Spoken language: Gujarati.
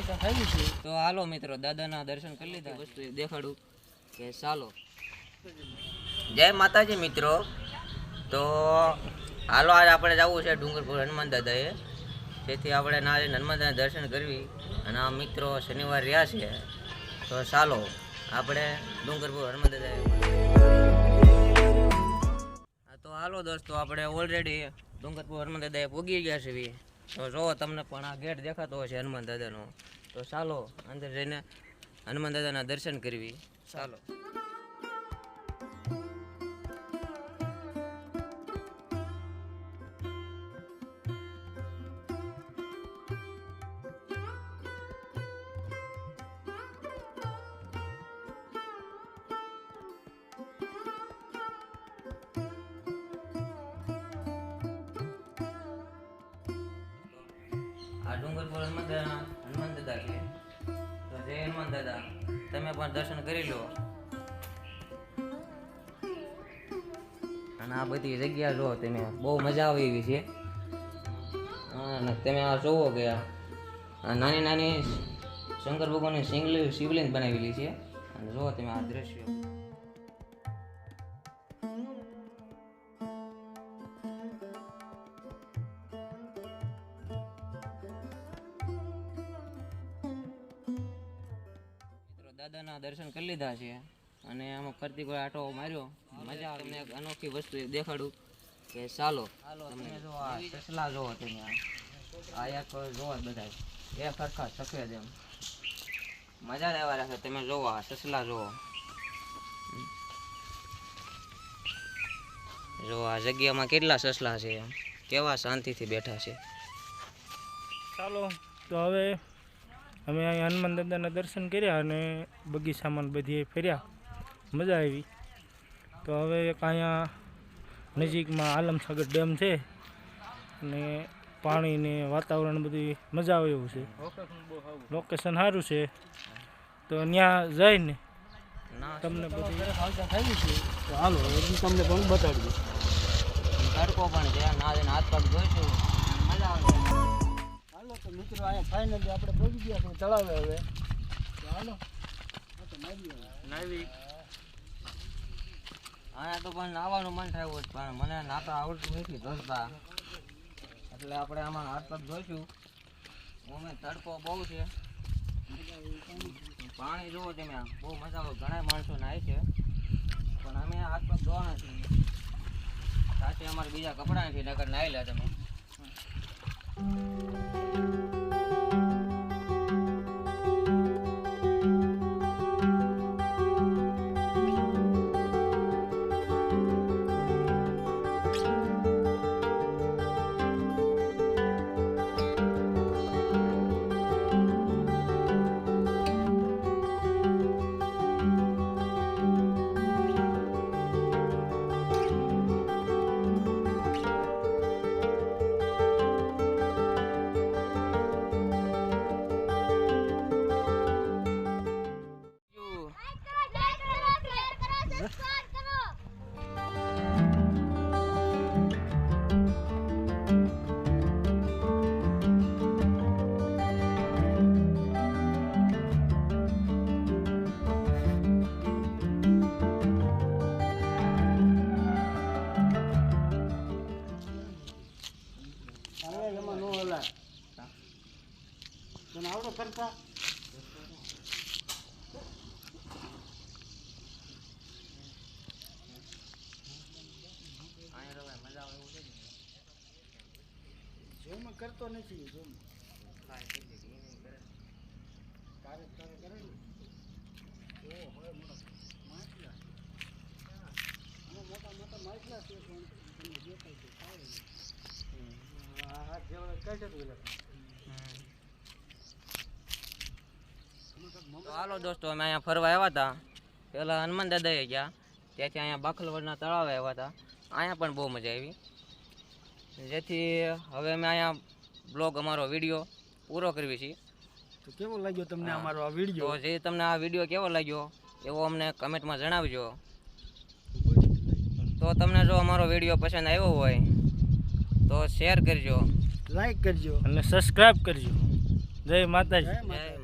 હાલતા થઈ છે. તો હાલો મિત્રો દાદાના દર્શન કરી લીધા. વસ્તુ દેખાડું કે ચાલો. જય માતાજી મિત્રો. તો હાલો આજે આપણે જવું છે ડુંગરપુર હનુમાન દાદાએ. તેથી આપણે ના હનુમાન દાદાના દર્શન કરવી. અને આ મિત્રો શનિવાર રહ્યા છે. તો ચાલો આપણે ડુંગરપુર હનુમાન દાદાએ તો હાલો દોસ્તો આપણે ઓલરેડી ડુંગરપુર હનુમાન દાદાએ પૂગી ગયા છીએ તો જો તમને પણ આ ગેટ દેખાતો હશે હનુમાન દાદાનો, તો ચાલો અંદર જઈને હનુમાન દાદાના દર્શન કરવી. ચાલો. ડુંગરપુર હનુમાન દાદા છે. તો જય હનુમાન દાદા. તમે પણ દર્શન કરી લો. અને આ બધી જગ્યા જો તમે, બહુ મજા આવે એવી છે. અને તમે આ જોવો આ નાની નાની શંકર ભગવાનની શિવલિંગ શિવલિંગ બનાવેલી છે. અને જો તમે આ દ્રશ્ય. દાદાના દર્શન કરી લીધા છે. અને આમાં ફરતી કોઈ આટો માર્યો. મજા આવે. તમને એક અનોખી વસ્તુ દેખાડું કે ચાલો તમે જો આ સસલા જોવો તમે આ. એક જોવો બધા એ સરખા સફેદ એમ. મજા લેવા આવ્યા રાખે તમે જોવો આ સસલા જોવો. જો આ જગ્યામાં કેટલા સસલા છે એમ. કેવા શાંતિથી બેઠા છે. ચાલો તો હવે અમે અહીં હનુમાન દાદાના દર્શન કર્યા અને બગીચામાં બધી ફેર્યા. મજા આવી. તો હવે એક અહીંયા નજીકમાં આલમસાગર ડેમ છે અને પાણી ને વાતાવરણ બધી મજા આવે એવું છે. લોકેશન સારું છે. તો ત્યાં જઈને ના તમને બધી થઈ છે તો હાલો હું તમને પણ બતાડી દઉં. તડકો પણ છે ના હાથ પગ જોઈશું મજા આવશે હાલો તો મિત્રો અહીંયા ફાઇનલી આપણે પહોંચી ગયા છીએ તળાવે હવે. તો હાલો. નાવી અહીંયા તો પણ નાવાનું મન થયું પણ મને નાતા આવડતું નથી ધોતા એટલે આપણે આમાં હાથ પગ ધોઈશું. અમે તડકો બહુ છે. પાણી જુઓ તમે બહુ મજા આવે ઘણા માણસો નાય છે. પણ અમે હાથ પગ ધોવાના છીએ. સાથે અમારે બીજા કપડાં નથી નકર નાઈ લે તમે. Música હવે એમાં નો હલા તને આવડો કરતા અહીંયા તો મજા આવે એવું છે ને. જેમાં કરતો નથી જેમ કાંઈ થઈ નહીં કરે. તારે તારે કરે ને ઓ હોય મોટા માછલા આમાં મોટા મોટા માછલા છે પણ તમને દેખાય છે ખાય ને આ હાથ જેવડે કઈ છે તું તો હાલો દોસ્તો અમે અહીંયા ફરવા આવ્યા હતા. પેલા હનુમાન દાદાએ ગયા. ત્યાંથી અહીંયા બાખલવડના તળાવે આવ્યા હતા. અહીંયા પણ બહુ મજા આવી. જેથી હવે અમે અહીંયા બ્લોગ અમારો વીડિયો પૂરો કરવી છીએ તો કેવો લાગ્યો તમને અમારો આ વીડિયો? જે તમને આ વીડિયો કેવો લાગ્યો એવો અમને કમેન્ટમાં જણાવજો. તો તમને જો અમારો વીડિયો પસંદ આવ્યો હોય તો શેર કરજો. લાઈક કરજો. અને સબસ્ક્રાઇબ કરજો. જય માતાજી.